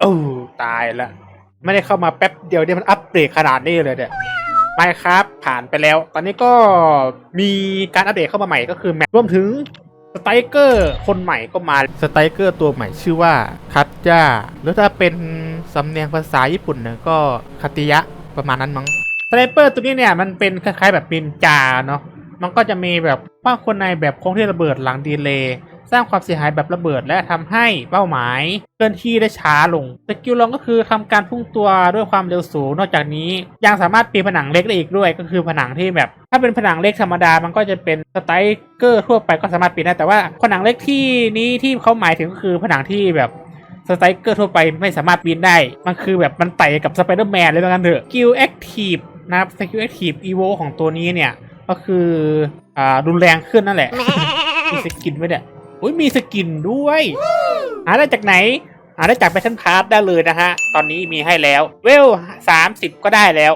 โอ้ตายละไม่ได้เข้ามาแป๊บเดียวเนี่ยมันอัปเดตขนาดนี้เลยเนี่ยไม่ครับผ่านไปแล้ว ตอนนี้ก็มีการอัปเดตเข้ามาใหม่ก็คือแมปรวมถึงสไตรเกอร์คนใหม่ก็มาสไตรเกอร์ตัวใหม่ชื่อว่าคัตจ้าหรือถ้าเป็นสำเนียงภาษาญี่ปุ่นเนี่ยก็คาติยะประมาณนั้นมั้งสไตรเปอร์ตัวนี้เนี่ยมันเป็นคล้ายๆแบบนินจาเนาะมันก็จะมีแบบว่าคนในแบบโค้งที่ระเบิดหลังดีเลย์ สร้างความเสียหายแบบระเบิดและทำให้เป้าหมายเคลื่อนที่ได้ช้าลงสกิลลองก็คือทำการพุ่งตัวด้วยความเร็วสูงนอกจากนี้ยังสามารถปีนผนังเล็กได้อีกด้วย ก็คือผนังที่แบบ ถ้าเป็นผนังเล็กธรรมดามันก็จะเป็นสไตรเกอร์ทั่วไปก็สามารถปีนได้แต่ว่าผนังเล็กที่นี้ที่เขาหมายถึงก็คือผนังที่แบบสไตรเกอร์ทั่วไปไม่สามารถปีนได้ มันคือแบบมันไต่กับสไปเดอร์แมนเลยเหมือนกันเถอะสกิลแอคทีฟนะครับสกิลแอคทีฟอีโวของตัวนี้เนี่ย ก็คืออ่ารุนแรงขึ้นนั่นแหละมีสกินไหมเนี่ย อุ้ยมีสกินด้วยหาได้จากไหนหาได้จากแฟชั่นพาร์ทได้เลยนะฮะ ตอนนี้มีให้แล้ว เวล30ก็ได้แล้ว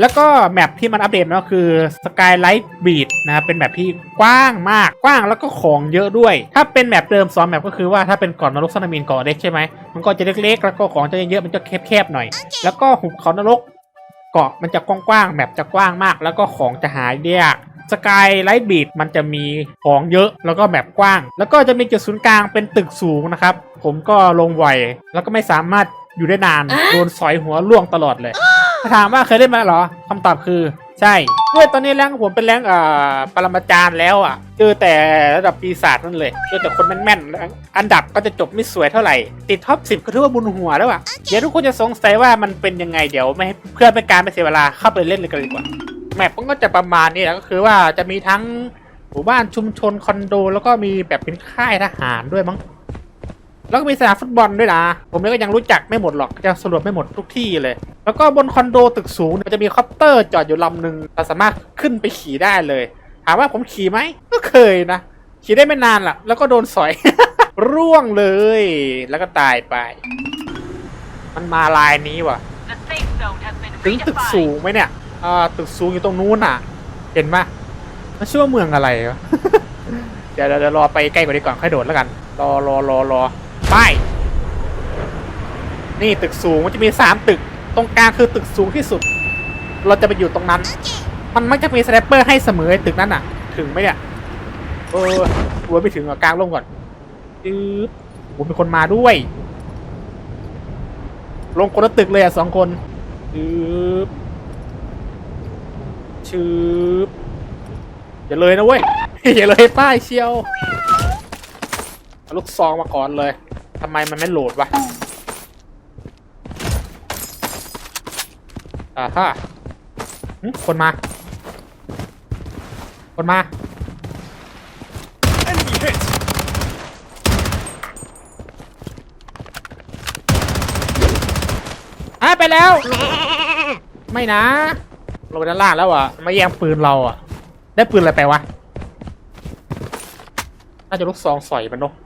แล้วก็แมปที่มันอัปเดตมาก็คือ Skylight Beat นะครับเป็นแมปที่กว้างมากกว้างแล้วก็ของเยอะด้วย ถ้าเป็นแมปเดิมซ้อมแมปก็คือว่าถ้าเป็นเก่อนนรกสนามินเก่อนเล็กใช่ไหมมันก็จะเล็กๆ แล้วก็ของจะเยอะๆมันจะแคบๆหน่อย แล้วก็หุบเขานรกเกาะมันจะกว้างๆแมปจะกว้างมาก แล้วก็ของจะหายากสกายไลท์บีดมันจะมีของเยอะแล้วก็แมปกว้าง แล้วก็จะมีจุดศูนย์กลางเป็นตึกสูงนะครับ ผมก็ลงไวแล้วก็ไม่สามารถอยู่ได้นาน โดนสอยหัวล่วงตลอดเลย ถามว่าเคยเล่นมาหรอคำตอบคือ ใช่ด้วยตอนนี้แรงของผมเป็นแรงอ่าปรมาจารย์แล้วอะเจอแต่ระดับปีศาจนั่นเลยเจอแต่คนแม่นๆแล้วอันดับก็จะจบไม่สวยเท่าไหร่ ติดท็อป10ก็ถือว่าบุญหัวแล้วอะเดี๋ยวทุกคนจะสงสัยว่ามันเป็นยังไงเดี๋ยวไม่เพื่อเป็นการไม่เสียเวลาเข้าไปเล่นเลยกันดีกว่าแมปมันก็จะประมาณนี้แหละก็คือว่าจะมีทั้งหมู่บ้านชุมชนคอนโด แล้วก็มีแบบเป็นค่ายทหารด้วยมั้ง แล้วก็มีสนามฟุตบอลด้วยนะ ผมก็ยังรู้จักไม่หมดหรอกจะสรุปไม่หมดทุกที่เลย แล้วก็บนคอนโดตึกสูงเนี่ยจะมีคอปเตอร์จอดอยู่ลำหนึ่งเราสามารถขึ้นไปขี่ได้เลย ถามว่าผมขี่ไหมก็เคยนะ ขี่ได้ไม่นานล่ะ แล้วก็โดนสอย ร่วงเลย แล้วก็ตายไป มันมาลายนี้ว่ะ ถึงตึกสูงไหมเนี่ยอ่าตึกสูงอยู่ตรงนู้นอะ เห็นปะมันชื่อว่าเมืองอะไรวะเดี๋ยวเดี๋ยวเดี๋ยวรอไปใกล้กว่านี้ก่อนค่อยโดดแล้วกัน รอรอรอรอ ไป นี่ตึกสูงมันจะมีสามตึก ตรงกลางคือตึกสูงที่สุด เราจะไปอยู่ตรงนั้น มันมักจะมีสแนปเปอร์ให้เสมอไอ้ตึกนั้นอะ ถึงไหมเนี่ยเออหัวไม่ถึงอะกลางลงก่อนจื๊บผมเป็นคนมาด้วย ลงคนละตึกเลยอะสองคนชืบชืบอย่าเลยนะเว้ย อย่าเลยป้ายเชียว เอาลูกซองมาก่อนเลย ทำไมมันไม่โหลดวะอ่าฮะหึคนมา คนมา Enemy hit! หายไปแล้ว ไม่นะ ลงไปด้านล่างแล้วอะ มาแย่งปืนเราอะ ได้ปืนอะไรไปวะ น่าจะลูกซองสอยมันเนอะเอ้ย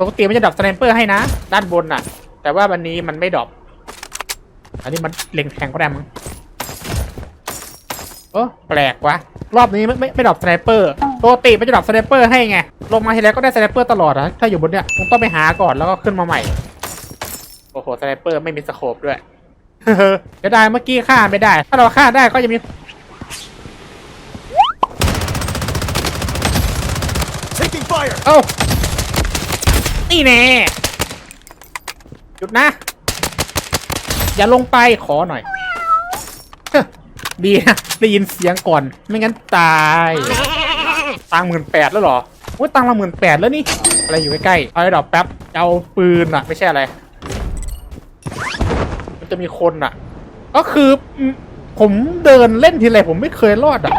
ปกติมันจะดรอปสไนเปอร์ให้นะ ด้านบนน่ะ แต่ว่าวันนี้มันไม่ดรอปอันนี้มันเล็งแทงก็ได้มั้งเออแปลกวะรอบนี้ไม่ไม่ไม่ดรอปสไนเปอร์ปกติมันจะดรอปสไนเปอร์ให้ไงลงมาทีไรก็ได้สไนเปอร์ตลอดอะถ้าอยู่บนเนี้ยคงต้องไปหาก่อนแล้วก็ขึ้นมาใหม่โอ้โหสไนเปอร์ไม่มีสโคปด้วยจะได้เมื่อกี้ฆ่าไม่ได้ ถ้าเราฆ่าได้ก็จะมี Taking fire! เอ้า นี่แน่หยุดนะ อย่าลงไปขอหน่อย ดีนะ ได้ยินเสียงก่อน ไม่งั้นตาย ตังหมื่นแปดแล้วเหรอโอ้ยตังละหมื่นแปดแล้วนี่ อะไรอยู่ใกล้ๆ เอาไอ้ดอกแป๊บจะเอาปืนอะไม่ใช่อะไร มันจะมีคนอะก็คือผมเดินเล่นทีไรผมไม่เคยรอดอะ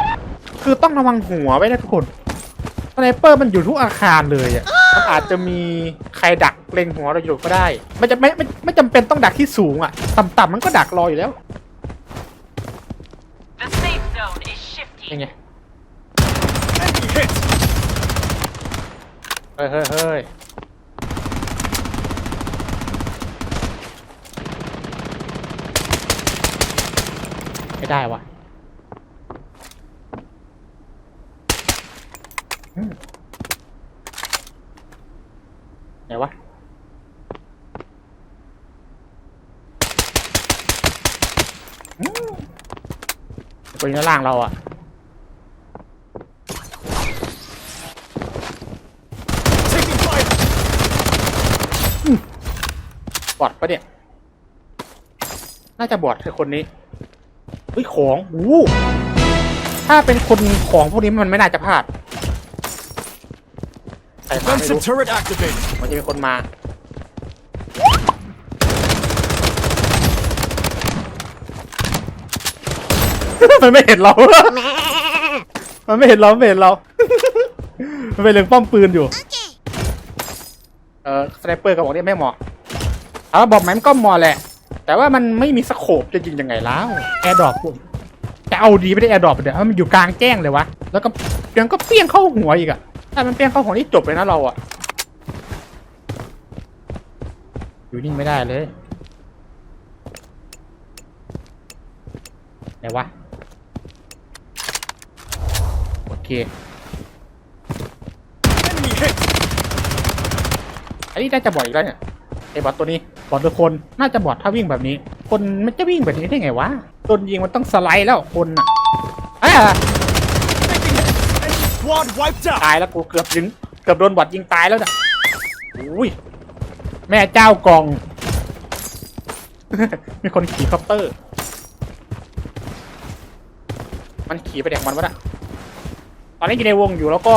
คือต้องระวังหัวไว้นะทุกคนสไนเปอร์มันอยู่ทุกอาคารเลยอะ มันอาจจะมีใครดักเล็งหัวเราอยู่ก็ได้ มันจะไม่ไม่ไม่จำเป็นต้องดักที่สูงอะ ต่ำๆมันก็ดักรออยู่แล้ว The safe zone is ยัง shifting. ไง Enemy hit! เฮ้ยเฮ้ยเฮ้ยไม่ได้วะอืมไหนวะ ตัวนี้ล่างเราอะ Taking fire! บอดปะเนี่ย น่าจะบอดคือคนนี้เฮ้ยของอู้ถ้าเป็นคนของพวกนี้มันไม่น่าจะพลาดใครมาไม่ Defensive รู้ turret activated. มันจะมีคนมา มันไม่เห็นเรา มันไม่เห็นเรามันไม่เห็นเรา มันเป็นเรื่องป้อมปืนอยู่ เออสไนเปอร์กับบอกนี้ไม่เหมาะเอาบอกไหมมันก็เหมาะแหละ แต่ว่ามันไม่มีสโคปจะยิงยังไงแล้วแอร์ดรอปจะเอาดีไม่ได้แอร์ดรอปเดี๋ยวมันอยู่กลางแจ้งเลยวะ แล้วก็ยังก็เปี้ยงเข้าหัวอีกอะถ้ามันเปี้ยงเข้าหัวนี่จบเลยนะเราอะอยู่นิ่งไม่ได้เลยไหนวะ โอ เค Enemy hit! อันนี้น่าจะบอดอีกแล้วเนี่ยไอ้บอดตัวนี้บอดทุกคนน่าจะบอดถ้าวิ่งแบบนี้ คนมันจะวิ่งแบบนี้ได้ไงวะโดนยิงมันต้องสไลด์แล้วคนอะอะ Taking hit! Enemy squad wiped out! ตายแล้วกูเกือบยิงเกือบโดนบอดยิงตายแล้วน่ะอุ้ยแม่เจ้ากอง มีคนขี่คอปเตอร์ มันขี่ไปแดกมันวะน่ะ ตอนนี้อยู่ในวงอยู่แล้วก็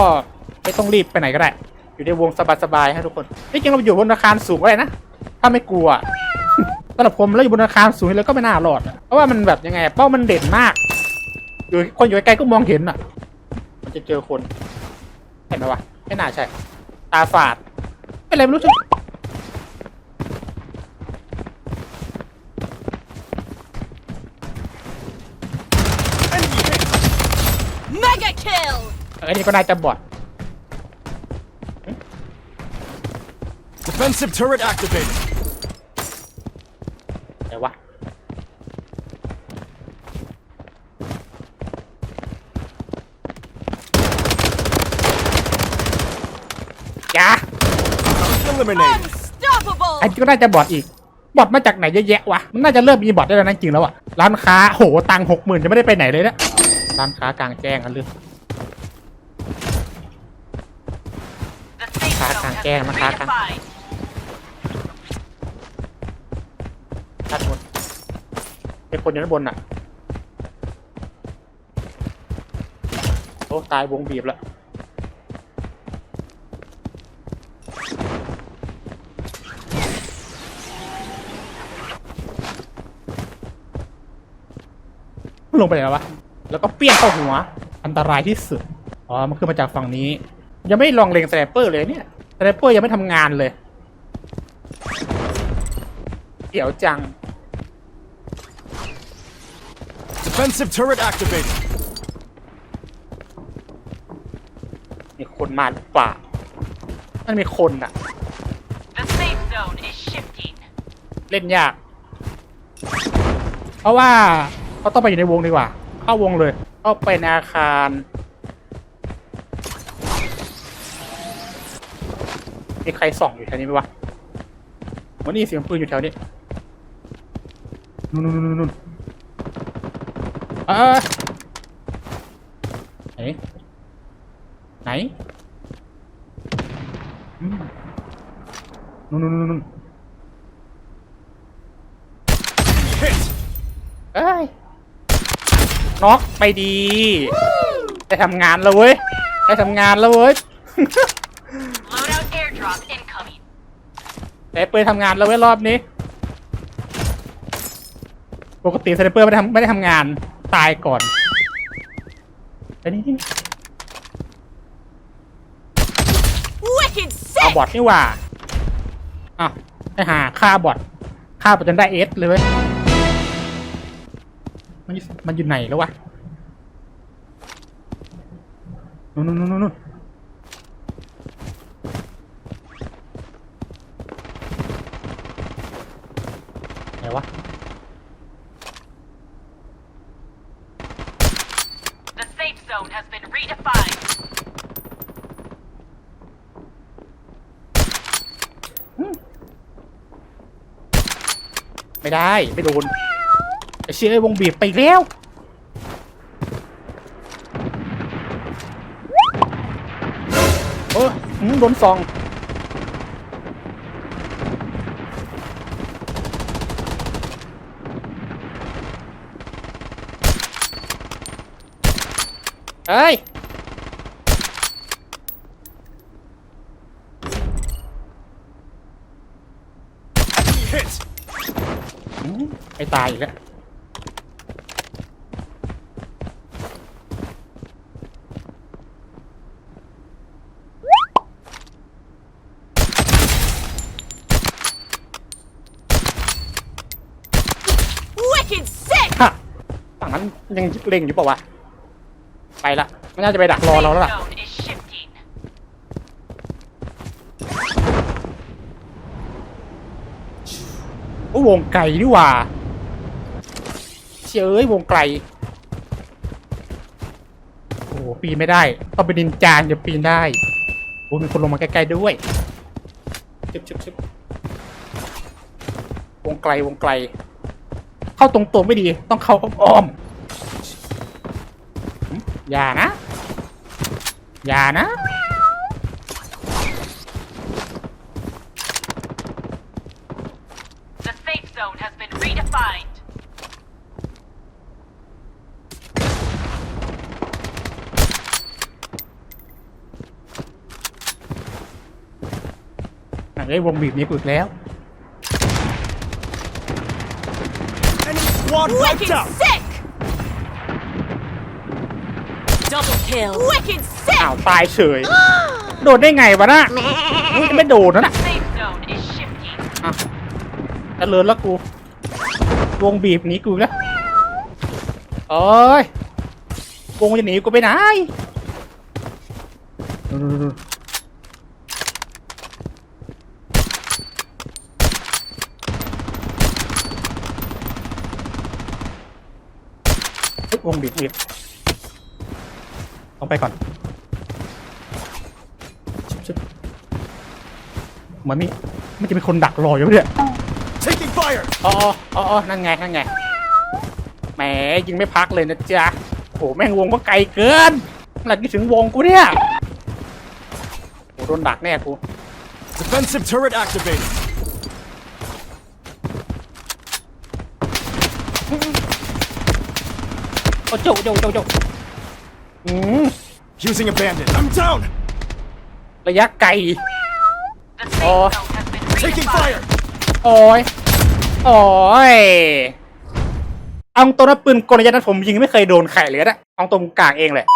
ไม่ต้องรีบไปไหนก็ได้ อยู่ในวงสบายๆให้ทุกคนที่จริงเราอยู่บนอาคารสูงก็ได้นะถ้าไม่กลัวสำหรับผมเราอยู่บนอาคารสูงเลยก็ไม่น่ารอดเพราะว่ามันแบบยังไงเป้ามันเด่นมากอยู่คนอยู่ไกลๆก็มองเห็นอะ มันจะเจอคน เห็นไหมวะไม่น่าใช่ ตาฝาดเป็นอะไรไม่รู้จัก Enemy hit! Mega kill! เอ้ยนี่ก็น่าจะบอด Defensive turret activated. ไหนวะอย่า Eliminated. Unstoppable! ไอ้ก็น่าจะบอดอีก บอดมาจากไหนเยอะแยะวะ มันน่าจะเริ่มมีบอดได้แล้วนะจริงแล้วอะร้านค้า โห ตังหกหมื่นจะไม่ได้ไปไหนเลยนะ ร้านค้ากลางแจ้งกันเลย The safe Khá zone càng has chen, been nó khá càng- redefined. ด้านบนมีคนอยู่ด้านบนอะ โอ้ ตายวงบีบแล้วลงไปไหนแล้ววะ แล้วก็เปี้ยงเข้าหัว อันตรายที่สุด อ๋อ มันขึ้นมาจากฝั่งนี้ ยังไม่ลองเล็งสไนเปอร์เลยเนี่ยสไนเปอร์ยังไม่ทำงานเลยเดี๋ยวจัง Defensive turret activated. มีคนมาหรือเปล่ามันมีคนอะ The safe zone is shifting. เล่นยาก เพราะว่าเขาต้องไปอยู่ในวงดีกว่า เข้าวงเลย เข้าไปในอาคาร มีใครส่องอยู่แถวนี้ไหมวะวันนี้เสียงปืนอยู่แถวนี้นู่นนู่นนู่นนู่นเออไหนไหนอืมนู่นนู่นนู่นนู่น hit! เอ้ยน็อกไปดีได้ทำงานแล้วเว้ยได้ทำงานแล้วเว้ย Loadout airdrop incoming. แต่เปอร์ทำงานแล้วเว้ยรอบนี้ ปกติสไนเปอร์ไม่ได้ทำไม่ได้ทำงานตายก่อนแต่นี่นี่ Wicked เอา sick! บอทนี่หว่าอะให้หาฆ่าบอทฆ่าบอทจนได้เอสเลยเว้ยมันอยู่มันอยู่ไหนแล้ววะ นู่นนู่นนู่นนู่น วะ The safe zone has been redefined. ไม่ได้ ไม่โดนไอ้เชื่อไอ้วงบีบไปอีกแล้วเออหืมโดนซอง เฮ้ย Hit! ไม่ตายอีกแล้ว Wicked sick! ฮะฝั่งนั้นยังเล็งอยู่เปล่าวะ ไปละมันน่าจะไปดักรอเราแล้วล่ะโอ้วงไกลนี่หว่าเชยเอ้ยวงไกลโอ้โหปีนไม่ได้ต้องเป็นนินจานจะปีนได้โอ้มีคนลงมาใกล้ๆด้วยชึบชึบชึบวงไกลวงไกล เข้าตรงๆไม่ดีต้องเข้าอ้อมๆ อย่านะ อย่านะ The safe zone has been redefined. อะเอ้ยวงบีบนี้กูอีกแล้ว Enemy squad wiped Wicked out! sick! Double kill. Wicked sick! อ้าวตายเฉย โดนได้ไงวะน่ะมึงจะไม่โดนนะน่ะ Safe zone is shifting. อะเจริญแล้วกูวงบีบหนีกูอีกแล้วโอ้ยวงจะหนีกูไปไหนเฮ้ยวงบีบบีบ ต้องไปก่อนชิบชิบเหมือนมีมันจะมีคนดักรออยู่เนี่ย Taking fire! อ๋ออ๋ออ๋อนั่นไง นั่นไง แหมยิงไม่พักเลยนะจ๊ะโห แม่งวงก็ไกลเกินเมื่อไหร่จะถึงวงกูเนี่ยโหโดนดักแน่กู Defensive turret activated. โอ้โจโจโจโจ อืม Using a bandit. I'm down! ระยะไกล The safe Oh. zone has been Taking redefined. fire! โอ้ย โอ้ย เอาตัวนั้นปืนกลระยะนั้นผมยิงไม่เคยโดนใครเลยนะเอาตรงกลางเองแหละ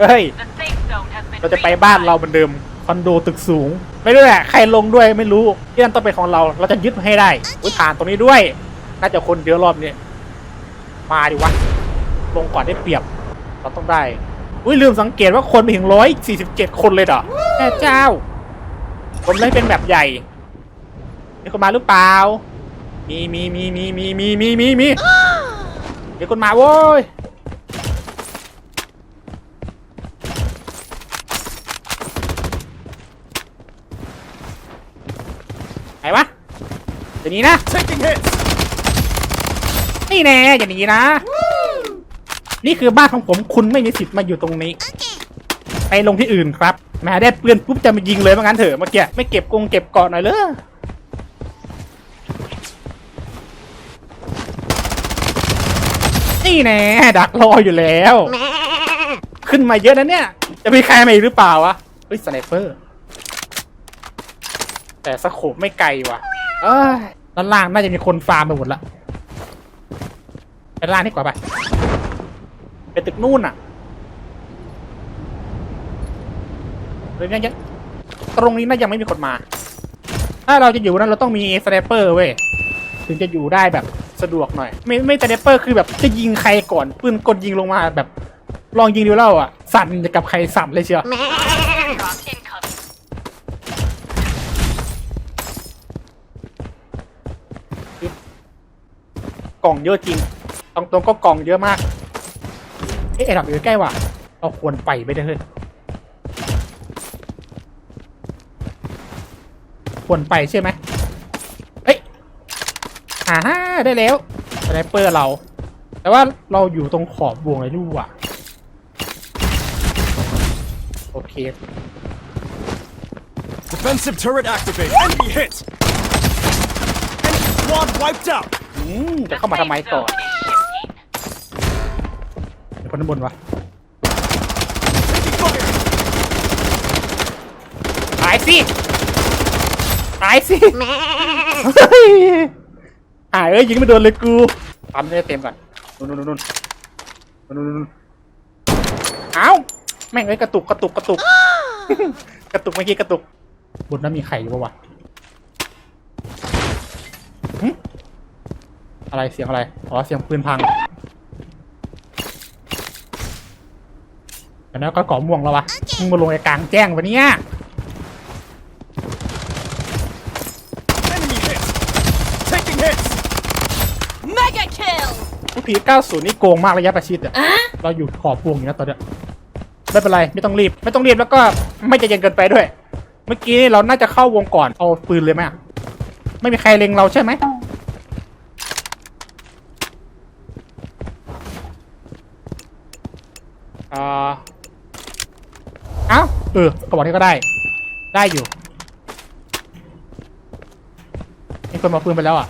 เฮ้ย The safe zone has been เราจะไปบ้านเราเหมือนเดิมคอนโดตึกสูง ไม่รู้แหละใครลงด้วยไม่รู้ที่นั่นต้องเป็นของเรา เราจะยึดให้ได้อุ้ยผ่านตรงนี้ด้วย น่าจะคนเยอะรอบนี้มาดิวะลงก่อนได้เปรียบ เราต้องได้อุ้ยลืมสังเกตว่าคนไปถึงร้อยสี่สิบเจ็ดคนเลยเหรอแม่เจ้า ผมเลยเป็นแบบใหญ่มีคนมาหรือเปล่า มีมีมีมีมีมีมีมีมีมีคนมาโว้ยไหนวะอย่างนี้นะ Taking hits! นี่แน่อย่างนี้นะ นี่คือบ้านของผมคุณไม่มีสิทธิ์มาอยู่ตรงนี้ ไปลงที่อื่นครับแหม่ได้ปืนปุ๊บจะมายิงเลยว่างั้นเถอะเมื่อกี้ไม่เก็บกงเก็บเกาะหน่อยเลยนี่แน่ดักรออยู่แล้ว ขึ้นมาเยอะนะเนี่ย จะมีใครมาอีกหรือเปล่าวะเฮ้ยสไนเปอร์ แต่สโคปไม่ไกลว่ะ เอ้ยด้านล่างน่าจะมีคนฟาร์มไปหมดละไปด้านล่างนี่กว่าไป ไปตึกนู่นอะหรือยังยังตรงนี้น่ายังไม่มีคนมา ถ้าเราจะอยู่นั้นเราต้องมีสไนเปอร์เว้ย ถึงจะอยู่ได้แบบสะดวกหน่อย ไม่ไม่สไนเปอร์คือแบบจะยิงใครก่อนปืนกดยิงลงมาแบบ ลองยิงดูแล้วอะ สั่นกับใครสั่นเลยเชียว Airdrop incoming. กล่องเยอะจริง ตรงตรงๆก็กล่องเยอะมาก เอ๊ะไอ้ดับอยู่ใกล้ว่ะเราควรไปไปได้เลยควรไปใช่ไหมเอ้ยอ่าฮะได้แล้วสไนเปอร์เรา แต่ว่าเราอยู่ตรงขอบวงเลยดูว่ะโอเค Defensive turret activated. Enemy hit. Enemy squad wiped out. อืมจะ The เข้ามาทำไม safe ก่อ คนด้านบนวะ Taking fire. ตายสิตายสิเฮ้ยหายเอ้ยยิงไม่โดนเลยกูปั๊มได้เต็มก่อนนู่นนู่นนู่นนู่นนู่นนู่นเอ้าแม่งเอ้ยกระตุกกระตุกกระตุก กระตุกเมื่อกี้กระตุกบนนั้นมีไข่อยู่ปะวะหึอะไรเสียงอะไร อ๋อ เสียงปืนพัง แต่แล้วก็เกาะม่วงแล้ววะมึงมาลงไอ้กลางแจ้งวะเนี่ย Enemy hit. Taking hits. Mega kill! ทุกที90 นี่โกงมากระยะประชิดอะเราอยู่ขอบวงอยู่นะตอนเนี้ยไม่เป็นไรไม่ต้องรีบ ไม่ต้องรีบแล้วก็ไม่ใจเย็นเกินไปด้วย เมื่อกี้เราน่าจะเข้าวงก่อนเอาปืนเลยไหมอะไม่มีใครเล็งเราใช่ไหมอ่า เอออกระบอกนี้ก็ได้ ได้อยู่มีคนมาปืนไปแล้วอะ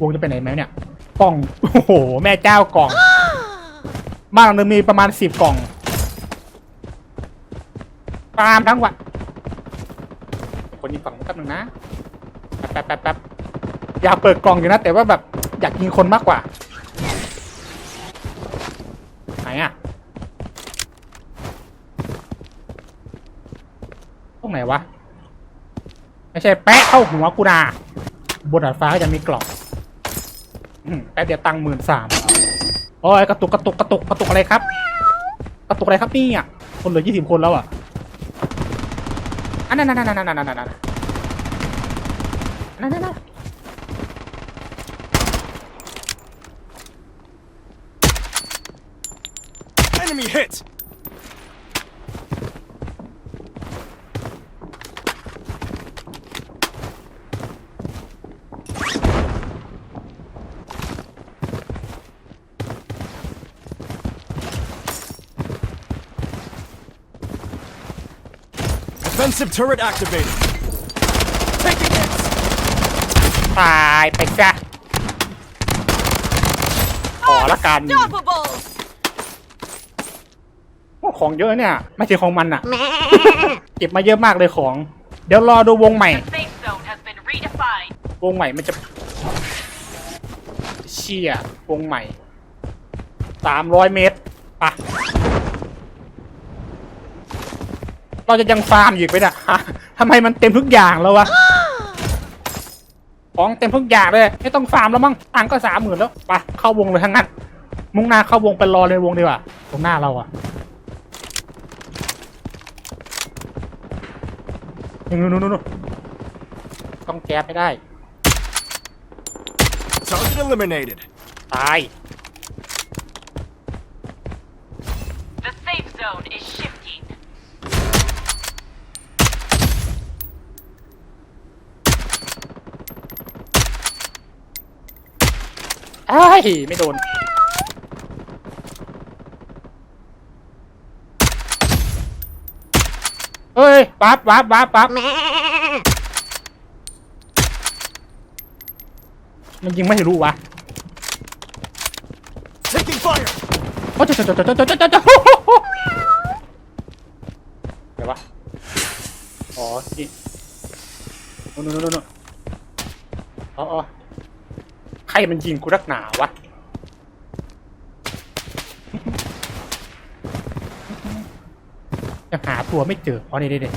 วงจะไปไหนไหมเนี่ย กล่อง โอ้โห แม่เจ้ากล่อง บ้านหลังนึงมีประมาณสิบกล่อง ตามทั้งวันคนยิงฝั่งนู้นแป๊บนึงนะ แป๊บแป๊บแป๊บอยากเปิดกล่องอยู่นะ แต่ว่าแบบอยากยิงคนมากกว่า ไหนอะ ตรงไหนวะ ไม่ใช่แปะเข้าหัวกูนาบนดาดฟ้าก็จะมีกล่องแป๊บเดียวตังหมื่นสามโอ้ยกระตุกกระตุกกระตุกกระตุกอะไรครับ กระตุกอะไรครับนี่อะคนเหลือยี่สิบคนแล้วอะอันนั้นนั่นนั่นนั่นนั่นนั่นนั่นนั่นนั่นนั่น Enemy hit. Defensive turret activated. Taking hits. ตายไปจ้ะขอละกัน Unstoppable! โอ้ของเยอะเนี่ยไม่ใช่ของมันอะเก็บมาเยอะมากเลยของ เดี๋ยวรอดูวงใหม่ The safe zone has been redefined. วงใหม่มันจะเชี่ยวงใหม่สามร้อยเมตรปะ เราจะยังฟาร์มอยู่อีกไหมเนี่ยฮะทำไมมันเต็มทุกอย่างแล้ววะ ของเต็มทุกอย่างเลย ไม่ต้องฟาร์มแล้วมั้งตังค์ก็สามหมื่นแล้ว ไป เข้าวงเลยทั้งนั้น มุ่งหน้าเข้าวงไปรอเลยวงดีกว่า ตรงหน้าเราอะนู่นนู่นนู่นต้องแก๊สไม่ได้ Target eliminated. ตาย The safe zone is shifting. ไอ้ายไม่โดน เฮ้ยปั๊บปั๊บปั๊บปั๊บมันยิงไม่รู้วะ Taking fire. โอ้ยจะจะจะจะจะจะจะจะเดี๋ยววะอ๋อนี่นู่นนู่นนู่นนู่นอ๋ออ๋อ ใครมันยิงกูรักหนาวะ ยังหาตัวไม่เจออ๋อนี่นี่นี่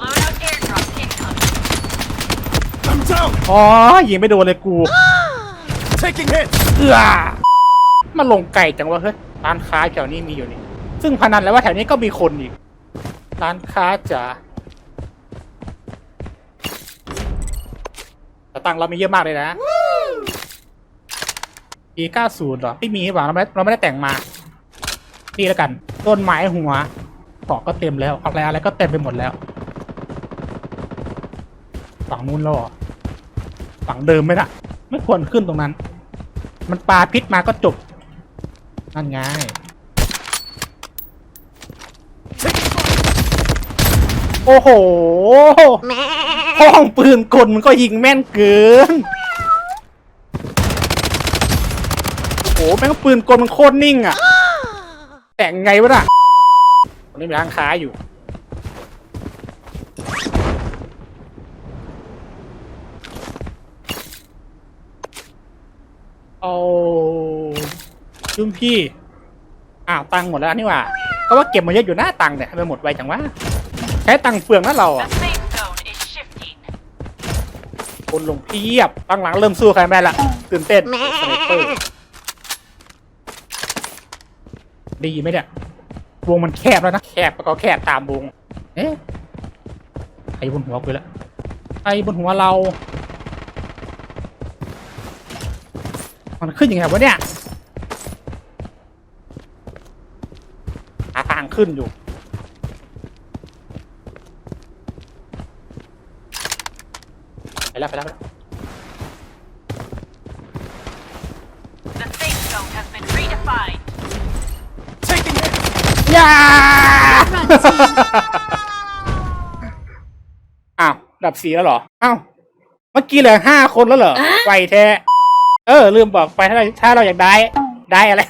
Loadout airdrop incoming. I'm down. อ๋อ ยิงไม่โดนเลยกู Taking hits. เอือมาลงไก่จังวะเฮ้ย ร้านค้าแถวนี้มีอยู่นี่ ซึ่งพนันแล้วว่าแถวนี้ก็มีคนอีก ร้านค้าจ๋า แต่ตังค์เรามีเยอะมากเลยนะปี90เหรอ ไม่มีหรือเปล่าเราไม่เราไม่ได้แต่งมา นี่แล้วกัน ต้นไม้หัวเกาะก็เต็มแล้วอะไรอะไรก็เต็มไปหมดแล้ว ฝั่งนู้นแล้วเหรอฝั่งเดิมไหมล่ะ ไม่ควรขึ้นตรงนั้น มันปลาพิษมาก็จบ นั่นไง โอ้โห ห้องปืนกลมันก็ยิงแม่นเกิน โอ้โหแม่งปืนกลมันโคตรนิ่งอะ แต่งไงวะน่ะตอนนี้มีร้านค้าอยู่ เอายุ่มพี่ อ้าวตังค์หมดแล้วนี่หว่า ก็ว่าเก็บมาเยอะอยู่หน้าตังค์เนี่ยทำไมหมดไวจังวะ ใช้ตังค์เปลืองนะเราอะ คนลงเพียบตั้งหลังเริ่มสู้ใครไม่ได้ละตื่นเต้นสไนเปอร์ดีไหมเนี่ยวงมันแคบแล้วนะแคบก็แคบตามวงเอ๊ะใครบนหัวกูแล้วใครบนหัวเรา มันขึ้นยังไงวะเนี่ยหาทางขึ้นอยู่ ไป แล้วไปแล้วไปแล้ว The safe zone has been redefined. Taking hit. อย่าอ้าว ดับสีแล้วเหรอ อ้าว เมื่อกี้เหลือห้าคนแล้วเหรอไวแท้ เออ ลืมบอกไปถ้าเราถ้าเราอยากได้ ได้อะไร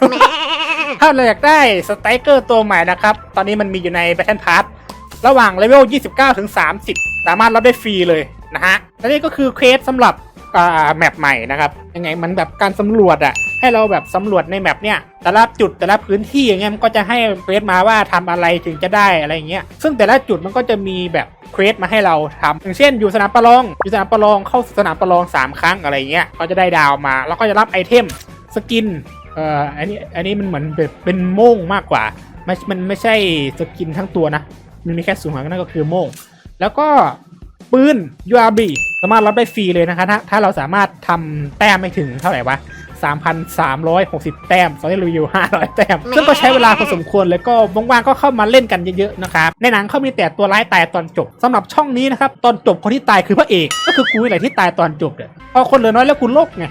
ถ้าเราอยากได้สไตรเกอร์ตัวใหม่นะครับ ตอนนี้มันมีอยู่ใน Battle Pass ระหว่างเลเวล 29 ถึง 30 สามารถรับได้ฟรีเลย นะฮะและนี่ก็คือเควสสำหรับแมปใหม่นะครับยังไงมันแบบการสำรวจอะให้เราแบบสำรวจในแมปเนี่ยแต่ละจุดแต่ละพื้นที่อย่างเงี้ยมันก็จะให้เควสมาว่าทำอะไรถึงจะได้อะไรเงี้ยซึ่งแต่ละจุดมันก็จะมีแบบเควสมาให้เราทำอย่างเช่น อยู่สนามประลองอยู่สนามประลองเข้าสนามประลอง 3 ครั้งอะไรเงี้ยก็จะได้ดาวมาแล้วก็จะรับไอเทมสกินเอ่ออันนี้อันนี้มันเหมือนแบบเป็นโม่งมากกว่าไม่มันไม่ใช่สกินทั้งตัวนะมันมีแค่สูงหัวนั่นก็คือโม่งแล้วก็ ปืน URB สามารถรับได้ฟรีเลยนะคะถ้าถ้าเราสามารถทำแต้มไม่ถึงเท่าไหร่วะ 3,360 แต้มตอนนี้รีวิว500 แต้ม ซึ่งก็ใช้เวลาพอสมควรเลยก็ว่างๆก็เข้ามาเล่นกันเยอะๆนะครับ ในหนังเขามีแต่ตัวร้ายตายตอนจบสำหรับช่องนี้นะครับ ตอนจบคนที่ตายคือพระเอก ก็คือกูนี่แหละที่ตายตอนจบเนี่ยพอคนเหลือน้อยแล้วกูโลกไง